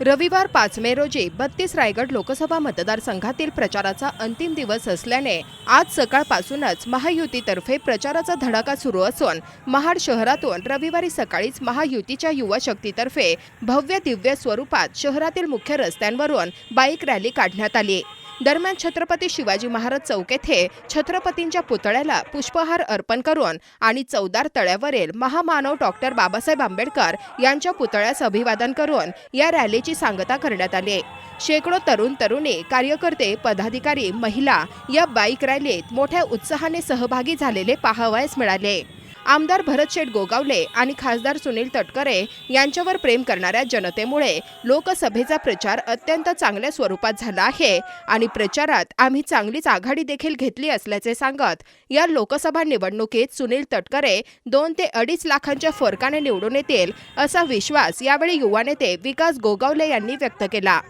रविवार पाच मे रोजी बत्तीस रायगड लोकसभा मतदारसंघातील प्रचाराचा अंतिम दिवस असल्याने आज सकाळपासूनच महायुतीतर्फे प्रचाराचा धडाका सुरू असून महाड शहरातून रविवारी सकाळीच महायुतीच्या युवा शक्तीतर्फे भव्य दिव्य स्वरूपात शहरातील मुख्य रस्त्यांवरून बाईक रॅली काढण्यात आली. दरम्यान छत्रपती शिवाजी महाराज चौक येथे छत्रपतींच्या पुतळ्याला पुष्पहार अर्पण करून आणि चौदार तळ्यावरील महामानव डॉक्टर बाबासाहेब आंबेडकर यांच्या पुतळ्यास अभिवादन करून या रॅलीची सांगता करण्यात आली. शेकडो तरुण तरुणी कार्यकर्ते पदाधिकारी महिला या बाईक रॅलीत मोठ्या उत्साहाने सहभागी झालेले पाहावयास मिळाले. आमदार भरतशेठ गोगावले आणि खासदार सुनील तटकरे यांच्यावर प्रेम करणाऱ्या जनतेमुळे लोकसभेचा प्रचार अत्यंत चांगल्या स्वरूपात झाला आहे आणि प्रचारात आम्ही चांगलीच आघाडी देखील घेतली असल्याचे सांगत या लोकसभा निवडणुकीत सुनील तटकरे दोन ते अडीच लाखांच्या फरकाने निवडून येतील असा विश्वास यावेळी युवा नेते विकास गोगावले यांनी व्यक्त केला.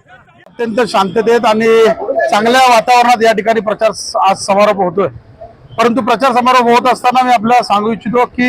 अत्यंत शांततेत आणि चांगल्या वातावरणात या ठिकाणी प्रचार आज समारोप होतोय. परंतु प्रचार समारोप होत असताना मी आपल्याला सांगू इच्छितो की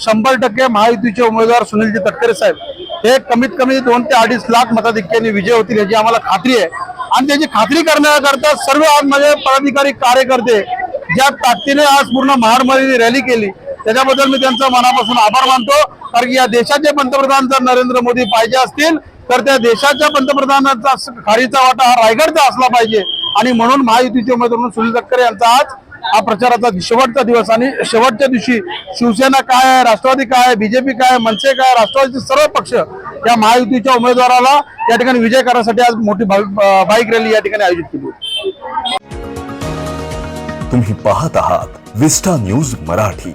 शंभर टक्के महायुतीचे उमेदवार सुनीलजी तटकरे साहेब हे कमीत कमी दोन ते अडीच लाख मताधिक्याने विजय होतील याची आम्हाला खात्री आहे. आणि त्याची खात्री करण्याकरता सर्व आज माझे पदाधिकारी कार्यकर्ते ज्या ताकदीने आज पूर्ण महाडमध्ये रॅली केली त्याच्याबद्दल मी त्यांचा मनापासून आभार मानतो. कारण की या देशाचे पंतप्रधान जर नरेंद्र मोदी पाहिजे असतील तर त्या देशाच्या पंतप्रधानाचा खारीचा वाटा हा रायगडचा असला पाहिजे. आणि म्हणून महायुतीचे उमेदवार सुनील तटकरे यांचा आज हा प्रचाराचा शेवटचा दिवस आणि शेवटच्या दिवशी शिवसेना काय आहे राष्ट्रवादी काय आहे बीजेपी काय आहे मनसे काय राष्ट्रवादीचे सर्व पक्ष या महायुतीच्या उमेदवाराला या ठिकाणी विजय करण्यासाठी आज मोठी बाईक रॅली या ठिकाणी आयोजित केली होती. तुम्ही पाहत आहात विस्टा न्यूज मराठी.